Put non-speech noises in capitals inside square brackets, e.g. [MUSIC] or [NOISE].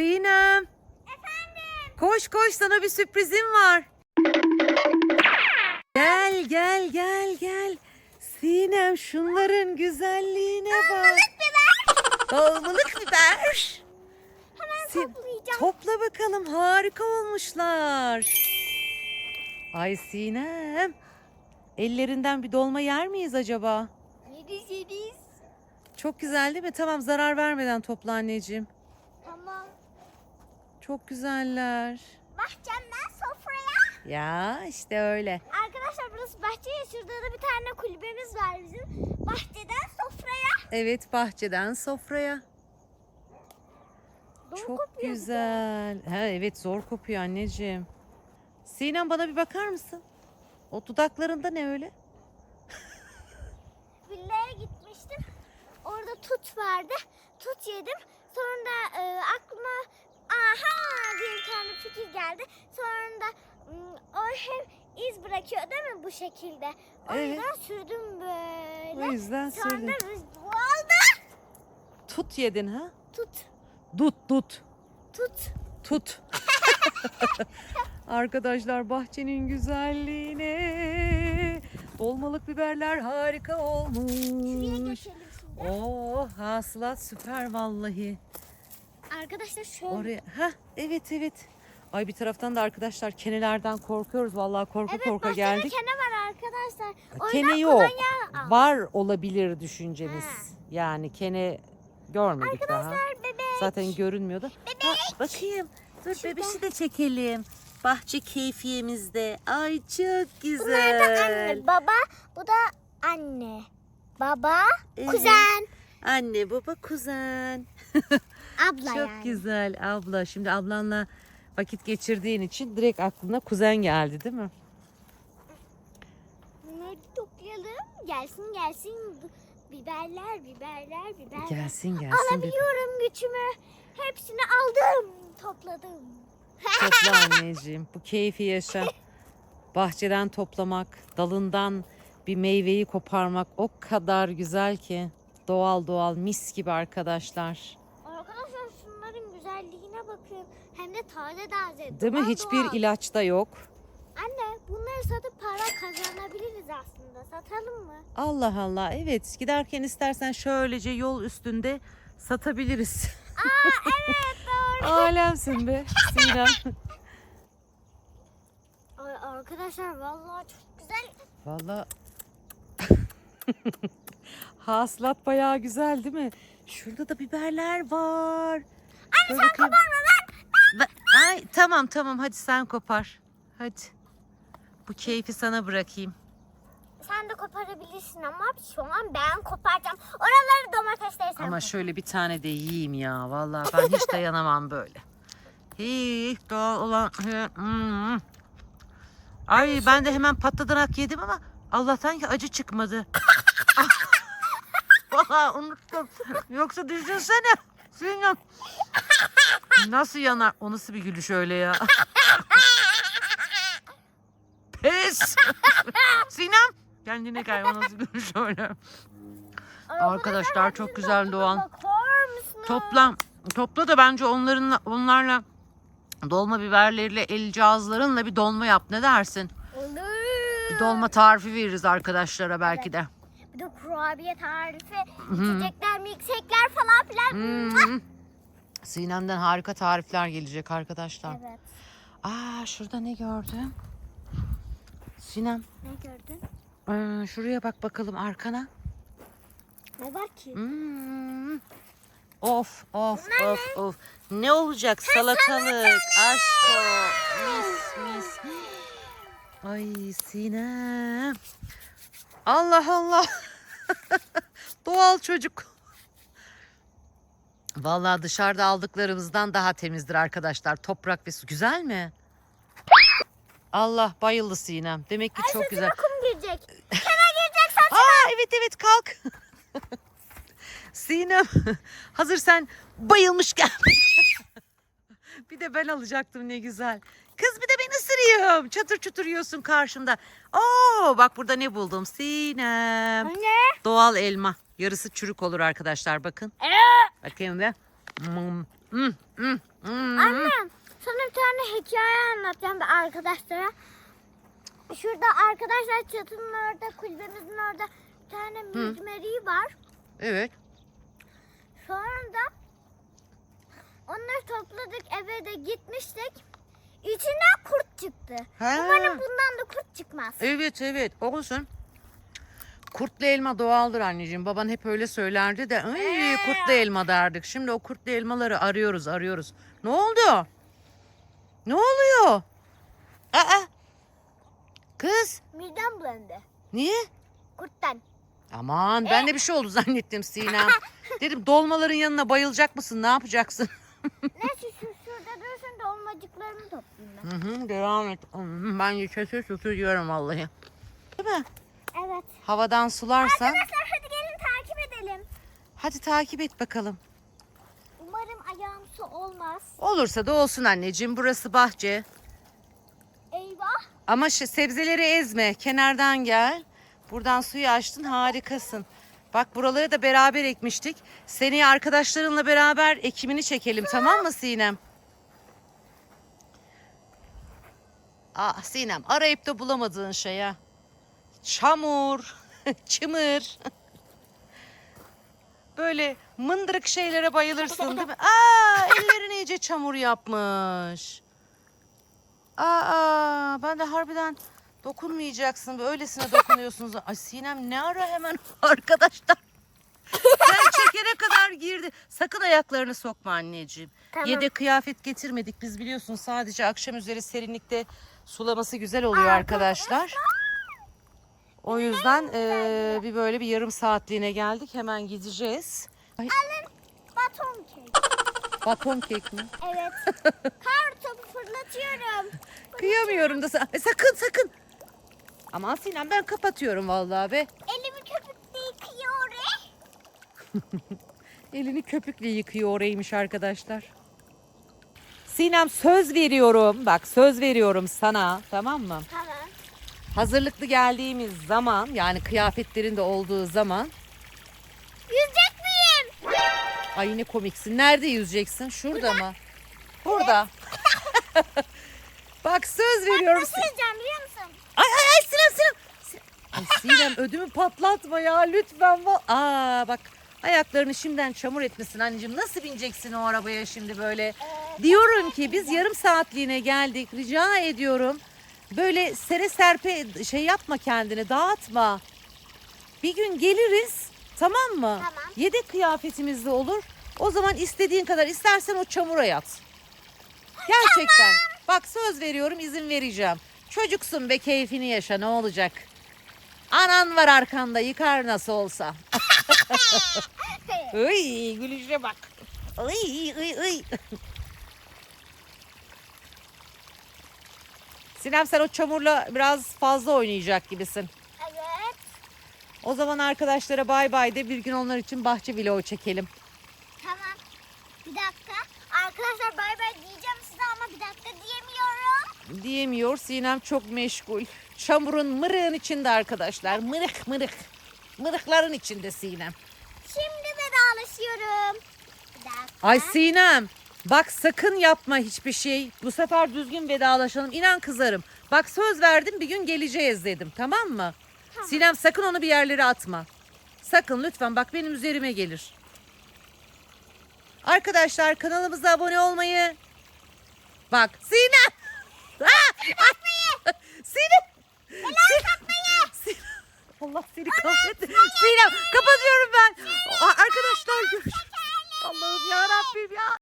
Sinem. Efendim. Koş koş sana bir sürprizim var. Gel gel gel gel. Sinem şunların güzelliğine bak. biber. [LAUGHS] Dolmalık biber. Hemen Sin- toplayacağım. Topla bakalım harika olmuşlar. Ay Sinem. Ellerinden bir dolma yer miyiz acaba? Yediz yediz. Çok güzel değil mi? Tamam zarar vermeden topla anneciğim. Çok güzeller. Bahçemden sofraya. Ya işte öyle. Arkadaşlar burası bahçe. Şurada da bir tane kulübemiz var bizim. Bahçeden sofraya. Evet bahçeden sofraya. Dolu Çok kopuyor güzel. Ha evet zor kopuyor anneciğim. Sinem bana bir bakar mısın? O dudaklarında ne öyle? [LAUGHS] Villaya gitmiştim. Orada tut vardı. Tut yedim. Sonra da e, aklıma aha bir tane fikir geldi. Sonra da o hem iz bırakıyor değil mi bu şekilde? O Evet. yüzden sürdüm böyle. O yüzden Sonra da rüz- oldu. Tut yedin ha? Tut. Dut dut. Tut. Tut. [LAUGHS] Arkadaşlar bahçenin güzelliğine dolmalık biberler harika Şuraya olmuş. geçelim şimdi. Oo hasılat süper vallahi. Arkadaşlar şöyle. Oraya ha evet evet. Ay bir taraftan da arkadaşlar kenelerden korkuyoruz. Vallahi korku Evet korka geldik. kene var arkadaşlar. O Kene yok. kolonya. Var olabilir düşüncemiz. Ha. Yani kene görmedik daha. Arkadaşlar bebek. Zaten görünmüyordu. Ha, bakayım. Dur Şurada. bebişi de çekelim. Bahçe keyfiyemizde. Ay çok güzel. Bunlar da anne, baba, bu da anne. Baba, Evet. kuzen, Anne baba kuzen. [LAUGHS] abla çok yani. güzel abla. Şimdi ablanla vakit geçirdiğin için direkt aklına kuzen geldi değil mi? Bunları toplayalım. Gelsin gelsin. Biberler, biberler, biberler. Gelsin gelsin. Alabiliyorum gücümü. Hepsini aldım, topladım. Topla [LAUGHS] anneciğim. Bu keyfi yaşa. Bahçeden toplamak, dalından bir meyveyi koparmak o kadar güzel ki. Doğal doğal mis gibi. Arkadaşlar şunların güzelliğine bakın. Hem de taze taze. Değil mi? doğal Hiçbir doğal. ilaç da yok. Anne bunları satıp para kazanabiliriz aslında. Satalım mı? Allah Allah. Evet, giderken istersen şöylece yol üstünde satabiliriz. Aa evet [LAUGHS] doğru. Alemsin be Sinem. [LAUGHS] Ay, arkadaşlar vallahi çok güzel. Valla [LAUGHS] hasılat bayağı güzel değil mi? Şurada da biberler var. Anne sen koparma ben. Ay tamam tamam hadi sen kopar. Hadi. Bu keyfi sana bırakayım. Sen de koparabilirsin ama şu an ben koparacağım. Oraları domatesleri sen Ama kopar. şöyle bir tane de yiyeyim ya. Vallahi ben hiç [LAUGHS] dayanamam böyle. Hiç doğal olan. Hmm. Ay ben de hemen patladanak yedim ama Allah'tan ki acı çıkmadı. [LAUGHS] Vallahi unuttum. Yoksa düşünsene. Sinem. Nasıl yanar? O nasıl bir gülüş öyle ya? Pes. Sinem. Kendine gel. O nasıl gülüş öyle? Arkadaşlar çok güzel Doğan. Bakar mısınız? Topla. Topla da bence onların onlarla dolma biberleriyle el cihazlarınla bir dolma yap. Ne dersin? Olur. Bir dolma tarifi veririz arkadaşlara belki de. Bir de kurabiye tarifi, içecekler, milkshake'ler falan filan. Hmm. Sinem'den harika tarifler gelecek arkadaşlar. Evet. Aa şurada ne gördüm? Sinem Ne gördün? ee, şuraya bak bakalım arkana. Ne var ki? Hmm. Of of of of. Ne olacak salatalık aşk o. Mis mis. Ay Sinem. Allah Allah. [LAUGHS] Doğal çocuk. Vallahi dışarıda aldıklarımızdan daha temizdir arkadaşlar. Toprak ve su. Güzel mi? Allah bayıldı Sinem. Demek ki çok güzel. Kum girecek. [LAUGHS] Kime girecek saç? Aa evet evet kalk. [LAUGHS] Sinem hazır sen bayılmışken. bir de ben alacaktım ne güzel. Kız bir de ben ısırıyorum. Çatır çutur yiyorsun karşımda. Oo bak burada ne buldum Sinem. Anne. Doğal elma. Yarısı çürük olur arkadaşlar bakın. Ee, Bakayım da. Hmm, hmm, hmm, hmm. hikaye anlatacağım ben arkadaşlara. Şurada arkadaşlar çatının orada, kulübemizin orada bir tane mücmeri var. Evet. Sonra da onları topladık eve de gitmiştik. İçinden kurt çıktı. Ha. Umarım bundan da kurt çıkmaz. Evet evet olsun. Kurtlu elma doğaldır anneciğim. Baban hep öyle söylerdi de ay kurtlu elma derdik. Şimdi o kurtlu elmaları arıyoruz arıyoruz. Ne oldu? Ne oluyor? Aa, kız Midem bulandı. niye? Kurttan. Aman ben de bir şey oldu zannettim Sinem. [LAUGHS] Dedim dolmaların yanına bayılacak mısın? Ne yapacaksın? Neyse olmacıklarımı toplayayım ben. Hı hı, devam et. Hmm, Ben yaşasın sütü yiyorum vallahi. Değil mi? Evet. Havadan sularsan. Arkadaşlar hadi gelin takip edelim. Hadi takip et bakalım. Umarım ayağım su olmaz. Olursa da olsun anneciğim. Burası bahçe. Eyvah. Ama şu sebzeleri ezme. Kenardan gel. Buradan suyu açtın harikasın. Bak buraları da beraber ekmiştik. Seneye arkadaşlarınla beraber ekimini çekelim tamam mı Sinem? Ah Sinem arayıp da bulamadığın şey ya. Çamur, [LAUGHS] çımır. Böyle mındırık şeylere bayılırsın değil mi? [LAUGHS] Aa ellerini iyice çamur yapmış. Aa ben de harbiden dokunmayacaksın. Öylesine dokunuyorsunuz. Ay Sinem ne ara hemen [LAUGHS] arkadaşlar. Sen çekene kadar girdi. Sakın ayaklarını sokma anneciğim. Tamam. Yedek kıyafet getirmedik biz biliyorsun. Sadece akşam üzeri serinlikte sulaması güzel oluyor arkadaşlar. O yüzden eee, bir böyle bir yarım saatliğine geldik. Hemen gideceğiz. Ay, Alın baton kek. baton kek mi? Evet. [LAUGHS] Kar topu fırlatıyorum. Kıyamıyorum da sa- E, sakın sakın. Aman Sinem ben kapatıyorum vallahi be. Elimi köpükle yıkıyor. [LAUGHS] Elini köpükle yıkıyor oraymış arkadaşlar. Sinem söz veriyorum. Bak söz veriyorum sana tamam mı? Tamam. Hazırlıklı geldiğimiz zaman yani kıyafetlerin de olduğu zaman. Yüzecek miyim? Ay ne komiksin. Nerede yüzeceksin? Şurada mı? Burada. [LAUGHS] Bak söz veriyorum. Nasıl yüzeceğim biliyor musun? Ay ay ay Sinem Sinem. Sinem. Ay Sinem ödümü patlatma ya lütfen. Aa bak ayaklarını şimdiden çamur etmesin anneciğim. Nasıl bineceksin o arabaya şimdi böyle? Diyorum ki biz yarım saatliğine geldik. Rica ediyorum. Böyle sere serpe şey yapma kendini dağıtma. Bir gün geliriz tamam mı? Tamam. Yedek kıyafetimiz de olur. O zaman istediğin kadar istersen o çamura yat. [LAUGHS] Gerçekten. Bak söz veriyorum izin vereceğim. Çocuksun be keyfini yaşa ne olacak? Anan var arkanda yıkar nasıl olsa. [LAUGHS] Iy gülüşe bak. Iy iy iy. Sinem sen o çamurla biraz fazla oynayacak gibisin. Evet. O zaman arkadaşlara bay bay de bir gün onlar için bahçe vlogu çekelim. Tamam. Bir dakika. Arkadaşlar bay bay diyeceğim size ama bir dakika diyemiyorum. Diyemiyor Sinem çok meşgul. Çamurun mırığın içinde arkadaşlar. Mırık mırık. Mırıkların içinde Sinem. Şimdi vedalaşıyorum. Bir dakika. Ay Sinem Bak sakın yapma hiçbir şey. Bu sefer düzgün vedalaşalım. İnan kızarım. Bak söz verdim bir gün geleceğiz dedim. Tamam mı? Tamam. Sinem sakın onu bir yerlere atma. Sakın lütfen bak benim üzerime gelir. Arkadaşlar kanalımıza abone olmayı. Bak Sinem. [LAUGHS] Atmayı. [LAUGHS] Sinem. Sinem. Allah seni kahretsin. Sinem kapatıyorum ben. Arkadaşlar görüşürüz. Allah'ım ya Rabbim ya.